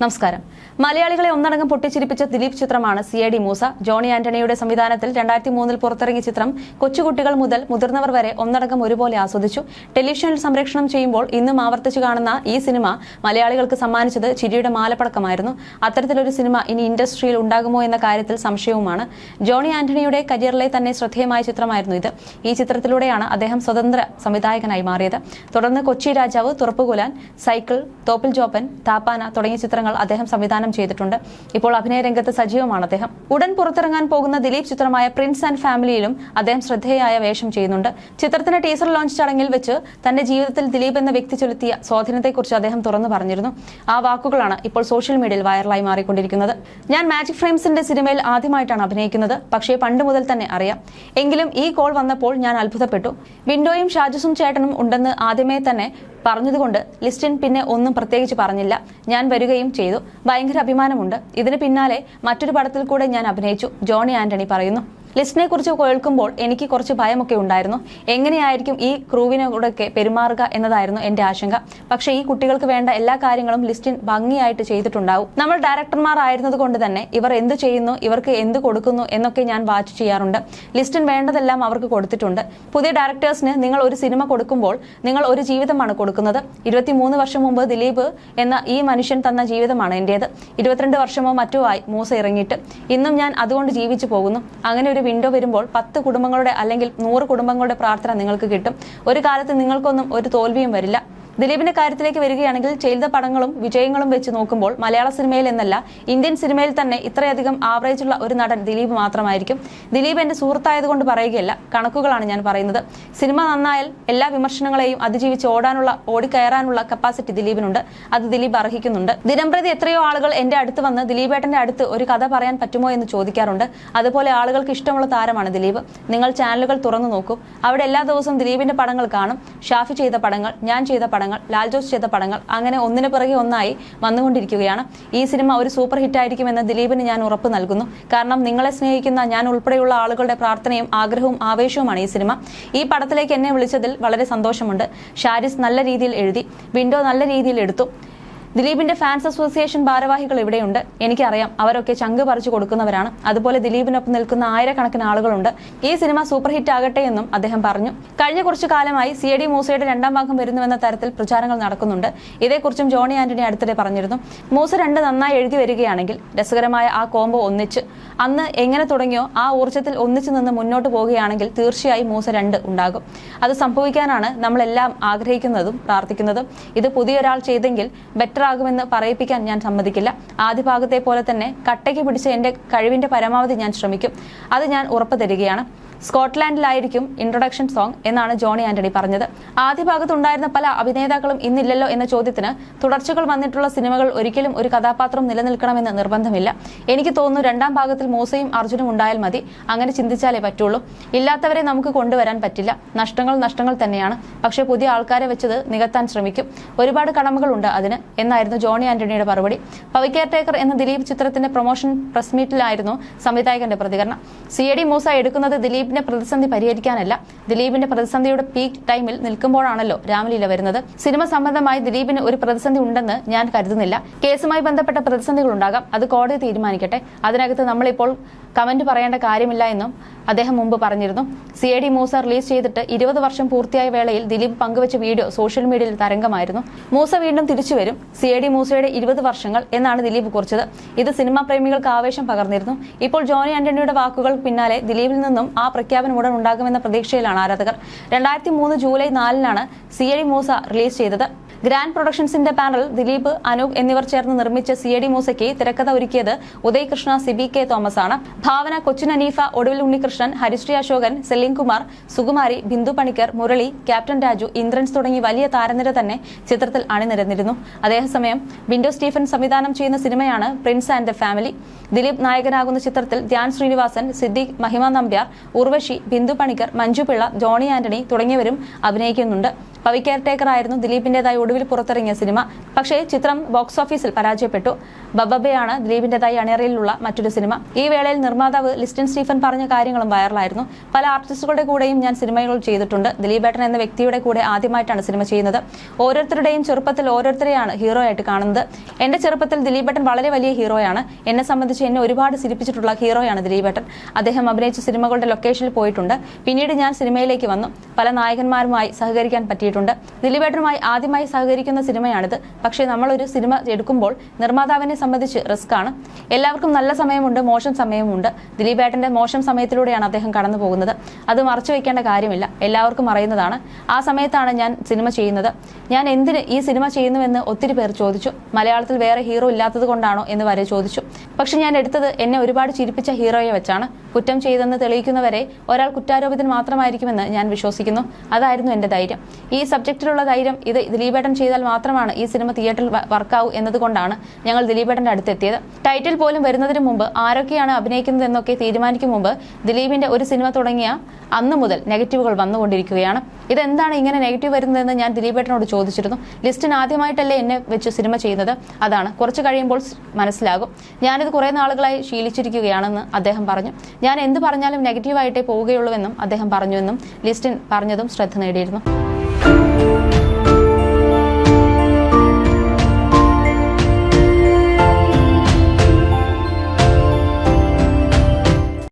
നമസ്കാരം. മലയാളികളെ ഒന്നടങ്കം പൊട്ടിച്ചിരിപ്പിച്ച ദിലീപ് ചിത്രമാണ് C I D Moosa. Johnny ആന്റണിയുടെ സംവിധാനത്തിൽ രണ്ടായിരത്തി മൂന്നിൽ പുറത്തിറങ്ങിയ ചിത്രം കൊച്ചുകുട്ടികൾ മുതൽ മുതിർന്നവർ വരെ ഒന്നടങ്കം ഒരുപോലെ ആസ്വദിച്ചു. ടെലിവിഷനിൽ സംരക്ഷണം ചെയ്യുമ്പോൾ ഇന്നും ആവർത്തിച്ചു കാണുന്ന ഈ സിനിമ മലയാളികൾക്ക് സമ്മാനിച്ചത് ചിരിയുടെ മാലപ്പടക്കമായിരുന്നു. അത്തരത്തിലൊരു സിനിമ ഇനി ഇൻഡസ്ട്രിയിൽ ഉണ്ടാകുമോ എന്ന കാര്യത്തിൽ സംശയവുമാണ്. ജോണി ആന്റണിയുടെ കരിയറിലെ തന്നെ ശ്രദ്ധേയമായ ചിത്രമായിരുന്നു ഇത്. ഈ ചിത്രത്തിലൂടെയാണ് അദ്ദേഹം സ്വതന്ത്ര സംവിധായകനായി മാറിയത്. തുടർന്ന് കൊച്ചി രാജാവ് തുറപ്പുകുലാൻ സൈക്കിൾ തോപ്പിൽ ജോപ്പൻ താപ്പാന തുടങ്ങിയ ചിത്രങ്ങൾ അദ്ദേഹം സംവിധാനം ചെയ്തിട്ടുണ്ട്. ഇപ്പോൾ അഭിനയ രംഗത്ത് സജീവമാണ് അദ്ദേഹം. ഉടൻ പുറത്തിറങ്ങാൻ പോകുന്ന ദിലീപ് ചിത്രമായ പ്രിൻസ് ആൻഡ് ഫാമിലിയിലും അദ്ദേഹം ശ്രദ്ധേയായ വേഷം ചെയ്യുന്നുണ്ട്. ചിത്രത്തിന്റെ ടീസർ ലോഞ്ച് ചടങ്ങിൽ വെച്ച് തന്റെ ജീവിതത്തിൽ ദിലീപ് എന്ന വ്യക്തി ചെലുത്തിയ സ്വാധീനത്തെക്കുറിച്ച് അദ്ദേഹം തുറന്നു പറഞ്ഞിരുന്നു. ആ വാക്കുകളാണ് ഇപ്പോൾ സോഷ്യൽ മീഡിയയിൽ വൈറലായി മാറിക്കൊണ്ടിരിക്കുന്നത്. ഞാൻ മാജിക് ഫ്രെയിംസിന്റെ സിനിമയിൽ ആദ്യമായിട്ടാണ് അഭിനയിക്കുന്നത്. പക്ഷേ പണ്ട് മുതൽ തന്നെ അറിയാം. എങ്കിലും ഈ കോൾ വന്നപ്പോൾ ഞാൻ അത്ഭുതപ്പെട്ടു. വിൻഡോയും ഷാജസും ചേട്ടനും ഉണ്ടെന്ന് ആദ്യമേ തന്നെ പറഞ്ഞതുകൊണ്ട് ലിസ്റ്റിൻ പിന്നെ ഒന്നും പ്രത്യേകിച്ച് പറഞ്ഞില്ല. ഞാൻ വരികയും ചെയ്തു. ഭയങ്കര അഭിമാനമുണ്ട്. ഇതിന് പിന്നാലെ മറ്റൊരു പടത്തിൽ കൂടെ ഞാൻ അഭിനയിച്ചു. ജോണി ആന്റണി പറയുന്നു. ലിസ്റ്റിനെ കുറിച്ച് കേൾക്കുമ്പോൾ എനിക്ക് കുറച്ച് ഭയമൊക്കെ ഉണ്ടായിരുന്നു. എങ്ങനെയായിരിക്കും ഈ ക്രൂവിനോടൊക്കെ പെരുമാറുക എന്നതായിരുന്നു എന്റെ ആശങ്ക. പക്ഷെ ഈ കുട്ടികൾക്ക് വേണ്ട എല്ലാ കാര്യങ്ങളും ലിസ്റ്റിൻ ഭംഗിയായിട്ട് ചെയ്തിട്ടുണ്ടാവും. നമ്മൾ ഡയറക്ടർമാർ ആയിരുന്നത് കൊണ്ട് തന്നെ ഇവർ എന്ത് ചെയ്യുന്നു ഇവർക്ക് എന്ത് കൊടുക്കുന്നു എന്നൊക്കെ ഞാൻ വാച്ച് ചെയ്യാറുണ്ട്. ലിസ്റ്റിൻ വേണ്ടതെല്ലാം അവർക്ക് കൊടുത്തിട്ടുണ്ട്. പുതിയ ഡയറക്ടേഴ്സിന് നിങ്ങൾ ഒരു സിനിമ കൊടുക്കുമ്പോൾ നിങ്ങൾ ഒരു ജീവിതമാണ് കൊടുക്കുന്നത്. ഇരുപത്തിമൂന്ന് വർഷം മുമ്പ് ദിലീപ് എന്ന ഈ മനുഷ്യൻ തന്ന ജീവിതമാണ് എന്റേത്. ഇരുപത്തിരണ്ട് വർഷമോ മറ്റോ ആയി മൂസ ഇറങ്ങിയിട്ട്. ഇന്നും ഞാൻ അതുകൊണ്ട് ജീവിച്ചു പോകുന്നു. അങ്ങനെ ഒരു വിൻഡോ വരുമ്പോൾ പത്ത് കുടുംബങ്ങളുടെ അല്ലെങ്കിൽ നൂറ് കുടുംബങ്ങളുടെ പ്രാർത്ഥന നിങ്ങൾക്ക് കിട്ടും. ഒരു കാലത്ത് നിങ്ങൾക്കൊന്നും ഒരു തോൽവിയും വരില്ല. ദിലീപിന്റെ കാര്യത്തിലേക്ക് വരികയാണെങ്കിൽ ചെയ്ത പടങ്ങളും വിജയങ്ങളും വെച്ച് നോക്കുമ്പോൾ മലയാള സിനിമയിൽ എന്നല്ല ഇന്ത്യൻ സിനിമയിൽ തന്നെ ഇത്രയധികം ആവറേജുള്ള ഒരു നടൻ ദിലീപ് മാത്രമായിരിക്കും. ദിലീപ് എന്റെ സുഹൃത്തായതുകൊണ്ട് പറയുകയല്ല കണക്കുകളാണ് ഞാൻ പറയുന്നത്. സിനിമ നന്നായാൽ എല്ലാ വിമർശനങ്ങളെയും അതിജീവിച്ച് ഓടാനുള്ള ഓടിക്കയറാനുള്ള കപ്പാസിറ്റി ദിലീപിനുണ്ട്. അത് ദിലീപ് അർഹിക്കുന്നുണ്ട്. ദിനംപ്രതി എത്രയോ ആളുകൾ എന്റെ അടുത്ത് വന്ന് ദിലീപേട്ടന്റെ അടുത്ത് ഒരു കഥ പറയാൻ പറ്റുമോ എന്ന് ചോദിക്കാറുണ്ട്. അതുപോലെ ആളുകൾക്ക് ഇഷ്ടമുള്ള താരമാണ് ദിലീപ്. നിങ്ങൾ ചാനലുകൾ തുറന്നു നോക്കൂ. അവിടെ എല്ലാ ദിവസവും ദിലീപിന്റെ പടങ്ങൾ കാണും. ഷാഫി ചെയ്ത പടങ്ങൾ ഞാൻ ചെയ്ത പടങ്ങൾ ലാൽ ജോസ് ചെയ്ത പടങ്ങൾ അങ്ങനെ ഒന്നിനു പിറകെ ഒന്നായി വന്നുകൊണ്ടിരിക്കുകയാണ്. ഈ സിനിമ ഒരു സൂപ്പർ ഹിറ്റ് ആയിരിക്കുമെന്ന് ദിലീപിന് ഞാൻ ഉറപ്പ് നൽകുന്നു. കാരണം നിങ്ങളെ സ്നേഹിക്കുന്ന ഞാൻ ഉൾപ്പെടെയുള്ള ആളുകളുടെ പ്രാർത്ഥനയും ആഗ്രഹവും ആവേശവുമാണ് ഈ സിനിമ. ഈ പടത്തിലേക്ക് എന്നെ വിളിച്ചതിൽ വളരെ സന്തോഷമുണ്ട്. ഷാരിസ് നല്ല രീതിയിൽ എഴുതി വിൻഡോ നല്ല രീതിയിൽ എടുത്തു. ദിലീപിന്റെ ഫാൻസ് അസോസിയേഷൻ ഭാരവാഹികൾ ഇവിടെയുണ്ട്. എനിക്കറിയാം അവരൊക്കെ ചങ്ക് പറിച്ചു കൊടുക്കുന്നവരാണ്. അതുപോലെ ദിലീപിനൊപ്പം നിൽക്കുന്ന ആയിരക്കണക്കിന് ആളുകളുണ്ട്. ഈ സിനിമ സൂപ്പർ ഹിറ്റ് ആകട്ടെ എന്നും അദ്ദേഹം പറഞ്ഞു. കഴിഞ്ഞ കുറച്ചു കാലമായി സി എ ഡി മൂസയുടെ രണ്ടാം ഭാഗം വരുന്നുവെന്ന തരത്തിൽ പ്രചാരങ്ങൾ നടക്കുന്നുണ്ട്. ഇതേക്കുറിച്ചും ജോണി ആന്റണി അടുത്തിടെ പറഞ്ഞിരുന്നു. മൂസ രണ്ട് നന്നായി എഴുതി വരികയാണെങ്കിൽ രസകരമായ ആ കോംബോ ഒന്നിച്ച്. അന്ന് എങ്ങനെ തുടങ്ങിയോ ആ ഊർജത്തിൽ ഒന്നിച്ചു നിന്ന് മുന്നോട്ട് പോവുകയാണെങ്കിൽ തീർച്ചയായും മൂസ രണ്ട് ഉണ്ടാകും. അത് സംഭവിക്കാനാണ് നമ്മളെല്ലാം ആഗ്രഹിക്കുന്നതും പ്രാർത്ഥിക്കുന്നതും. ഇത് പുതിയൊരാൾ ചെയ്തെങ്കിൽ ബെറ്റർ ആകുമെന്ന് പറയിപ്പിക്കാൻ ഞാൻ സമ്മതിക്കില്ല. ആദ്യ ഭാഗത്തെ പോലെ തന്നെ കട്ടയ്ക്ക് പിടിച്ച് എന്റെ കഴിവിന്റെ പരമാവധി ഞാൻ ശ്രമിക്കും. അത് ഞാൻ ഉറപ്പു തരികയാണ്. സ്കോട്ട്ലാൻഡിലായിരിക്കും ഇൻട്രൊഡക്ഷൻ സോങ് എന്നാണ് ജോണി ആന്റണി പറഞ്ഞത്. ആദ്യ ഭാഗത്തുണ്ടായിരുന്ന പല അഭിനേതാക്കളും ഇന്നില്ലല്ലോ എന്ന ചോദ്യത്തിന് തുടർച്ചകൾ വന്നിട്ടുള്ള സിനിമകൾ ഒരിക്കലും ഒരു കഥാപാത്രം നിലനിൽക്കണമെന്ന് നിർബന്ധമില്ല. എനിക്ക് തോന്നുന്നു രണ്ടാം ഭാഗത്തിൽ മൂസയും അർജുനും ഉണ്ടായാൽ മതി. അങ്ങനെ ചിന്തിച്ചാലേ പറ്റുള്ളൂ. ഇല്ലാത്തവരെ നമുക്ക് കൊണ്ടുവരാൻ പറ്റില്ല. നഷ്ടങ്ങൾ നഷ്ടങ്ങൾ തന്നെയാണ്. പക്ഷേ പുതിയ ആൾക്കാരെ വെച്ചത് നികത്താൻ ശ്രമിക്കും. ഒരുപാട് കടമകളുണ്ട് അതിന് എന്നായിരുന്നു ജോണി ആന്റണിയുടെ മറുപടി. പവി കെയർടേക്കർ എന്ന ദിലീപ് ചിത്രത്തിന്റെ പ്രൊമോഷൻ പ്രസ് മീറ്റിലായിരുന്നു സംവിധായകന്റെ പ്രതികരണം. സി എ ഡി മൂസ എടുക്കുന്നത് ദിലീപിന്റെ പ്രതിസന്ധി പരിഹരിക്കാനല്ല ദിലീപിന്റെ പ്രതിസന്ധിയുടെ പീക്ക് ടൈമിൽ നിൽക്കുമ്പോഴാണല്ലോ രാമലീല വരുന്നത്. സിനിമ സംബന്ധമായി ദിലീപിന് ഒരു പ്രതിസന്ധി ഉണ്ടെന്ന് ഞാൻ കരുതുന്നില്ല. കേസുമായി ബന്ധപ്പെട്ട പ്രതിസന്ധികൾ ഉണ്ടാകാം. അത് കോടതി തീരുമാനിക്കട്ടെ. അതിനകത്ത് നമ്മളിപ്പോൾ കമന്റ് പറയേണ്ട കാര്യമില്ല എന്നും അദ്ദേഹം മുമ്പ് പറഞ്ഞിരുന്നു. C A D Moosa release ചെയ്തിട്ട് ഇരുപത് വർഷം പൂർത്തിയായ വേളയിൽ ദിലീപ് പങ്കുവച്ച വീഡിയോ സോഷ്യൽ മീഡിയയിൽ തരംഗമായിരുന്നു. മൂസ വീണ്ടും തിരിച്ചു വരും. സി എ ഡി മൂസയുടെ ഇരുപത് വർഷങ്ങൾ എന്നാണ് ദിലീപ് കുറിച്ചത്. ഇത് സിനിമാ പ്രേമികൾക്ക് ആവേശം പകർന്നിരുന്നു. ഇപ്പോൾ ജോണി ആന്റണിയുടെ വാക്കുകൾ പിന്നാലെ ദിലീപിൽ നിന്നും ആ പ്രഖ്യാപനം ഉടൻ ഉണ്ടാകുമെന്ന പ്രതീക്ഷയിലാണ് ആരാധകർ. രണ്ടായിരത്തി മൂന്ന് ജൂലൈ നാലിനാണ് സി എ മൂസ റിലീസ് ചെയ്തത്. ഗ്രാൻഡ് പ്രൊഡക്ഷൻസിന്റെ പാനൽ ദിലീപ് അനൂപ് എന്നിവർ ചേർന്ന് നിർമ്മിച്ച സി എ ഡി മൂസയ്ക്ക് തിരക്കഥ ഒരുക്കിയത് ഉദയകൃഷ്ണ സിബി കെ തോമസ് ആണ് ഭാവന കൊച്ചിൻ അനീഫ ഒടുവിൽ ഉണ്ണികൃഷ്ണൻ ഹരിശ്രീ അശോകൻ സെലിം കുമാർ സുകുമാരി ബിന്ദു പണിക്കർ മുരളി ക്യാപ്റ്റൻ രാജു ഇന്ദ്രൻസ് തുടങ്ങി വലിയ താരനിര തന്നെ ചിത്രത്തിൽ അണിനിരന്നിരുന്നു. അതേസമയം വിൻഡോ സ്റ്റീഫൻ സംവിധാനം ചെയ്യുന്ന സിനിമയാണ് prince and the family Dileep നായകനാകുന്ന ചിത്രത്തിൽ ധ്യാൻ ശ്രീനിവാസൻ സിദ്ദീഖ് മഹിമ നമ്പ്യാർ ഉർവശി ബിന്ദു പണിക്കർ മഞ്ജു പിള്ള ജോണി ആന്റണി തുടങ്ങിയവരും അഭിനയിക്കുന്നുണ്ട്. പവി കെയർടേക്കർ ആയിരുന്നു ദിലീപിന്റേതായ ഒടുവിൽ ഒടുവിൽ പുറത്തിറങ്ങിയ സിനിമ. പക്ഷേ ചിത്രം ബോക്സ് ഓഫീസിൽ പരാജയപ്പെട്ടു. ബബബയാണ് ദിലീപിന്റേതായി അണിയറയിലുള്ള മറ്റൊരു സിനിമ. ഈ വേളയിൽ നിർമ്മാതാവ് ലിസ്റ്റൻ സ്റ്റീഫൻ പറഞ്ഞ കാര്യങ്ങളും വൈറലായിരുന്നു. പല ആർട്ടിസ്റ്റുകളുടെ കൂടെയും ഞാൻ സിനിമകൾ ചെയ്തിട്ടുണ്ട്. ദിലീപേട്ടൻ എന്ന വ്യക്തിയുടെ കൂടെ ആദ്യമായിട്ടാണ് സിനിമ ചെയ്യുന്നത്. ഓരോരുത്തരുടെയും ചെറുപ്പത്തിൽ ഓരോരുത്തരെയാണ് ഹീറോ ആയിട്ട് കാണുന്നത്. എന്റെ ചെറുപ്പത്തിൽ ദിലീപേട്ടൻ വളരെ വലിയ ഹീറോയാണ്. എന്നെ സംബന്ധിച്ച് എന്നെ ഒരുപാട് ചിരിപ്പിച്ചിട്ടുള്ള ഹീറോയാണ് ദിലീപേട്ടൻ. അദ്ദേഹം അഭിനയിച്ച സിനിമകളുടെ ലൊക്കേഷനിൽ പോയിട്ടുണ്ട്. പിന്നീട് ഞാൻ സിനിമയിലേക്ക് വന്നു. പല നായകന്മാരുമായി സഹകരിക്കാൻ പറ്റിയിട്ടുണ്ട്. ദിലീപേട്ടനുമായി ആദ്യമായി സഹകരിക്കുന്ന സിനിമയാണിത്. പക്ഷേ നമ്മളൊരു സിനിമ എടുക്കുമ്പോൾ നിർമ്മാതാവിനെ സംബന്ധിച്ച് റിസ്ക് ആണ് എല്ലാവർക്കും നല്ല സമയമുണ്ട് മോശം സമയമുണ്ട്. ദിലീപേട്ടന്റെ മോശം സമയത്തിലൂടെയാണ് അദ്ദേഹം കടന്നു പോകുന്നത്. അത് മറച്ചു വയ്ക്കേണ്ട കാര്യമില്ല. എല്ലാവർക്കും അറിയുന്നതാണ്. ആ സമയത്താണ് ഞാൻ സിനിമ ചെയ്യുന്നത്. ഞാൻ എന്തിന് ഈ സിനിമ ചെയ്യുന്നുവെന്ന് ഒത്തിരി പേർ ചോദിച്ചു. മലയാളത്തിൽ വേറെ ഹീറോ ഇല്ലാത്തത് കൊണ്ടാണോ എന്ന് വരെ ചോദിച്ചു. പക്ഷെ ഞാൻ എടുത്തത് എന്നെ ഒരുപാട് ചിരിപ്പിച്ച ഹീറോയെ വെച്ചാണ്. കുറ്റം ചെയ്തെന്ന് തെളിയിക്കുന്നവരെ ഒരാൾ കുറ്റാരോപിതൻ മാത്രമായിരിക്കുമെന്ന് ഞാൻ വിശ്വസിക്കുന്നു. അതായിരുന്നു എന്റെ ധൈര്യം. ഈ സബ്ജക്റ്റിലുള്ള ധൈര്യം ഇത് ദിലീപേട്ടൻ ചെയ്താൽ മാത്രമാണ് ഈ സിനിമ തിയേറ്ററിൽ വർക്കാവൂ എന്നതുകൊണ്ടാണ് ഞങ്ങൾ ദിലീപേട്ടന്റെ അടുത്തെത്തിയത്. ടൈറ്റിൽ പോലും വരുന്നതിന് മുമ്പ് ആരൊക്കെയാണ് അഭിനയിക്കുന്നതെന്നൊക്കെ തീരുമാനിക്കും മുമ്പ് ദിലീപിന്റെ ഒരു സിനിമ തുടങ്ങിയ അന്ന് മുതൽ നെഗറ്റീവുകൾ വന്നുകൊണ്ടിരിക്കുകയാണ്. ഇതെന്താണ് ഇങ്ങനെ നെഗറ്റീവ് വരുന്നതെന്ന് ഞാൻ ദിലീപേട്ടനോട് ചോദിച്ചിരുന്നു. ലിസ്റ്റിന് ആദ്യമായിട്ടല്ലേ എന്നെ വെച്ച് സിനിമ ചെയ്യുന്നത്? അതാണ്. കുറച്ച് കഴിയുമ്പോൾ മനസ്സിലാകും. ഞാനിത് കുറേ നാളുകളായി ശീലിച്ചിരിക്കുകയാണെന്ന് അദ്ദേഹം പറഞ്ഞു. ഞാൻ എന്ത് പറഞ്ഞാലും നെഗറ്റീവായിട്ടേ പോവുകയുള്ളൂവെന്നും അദ്ദേഹം പറഞ്ഞുവെന്നും ലിസ്റ്റിൻ പറഞ്ഞതും ശ്രദ്ധ നേടിയിരുന്നു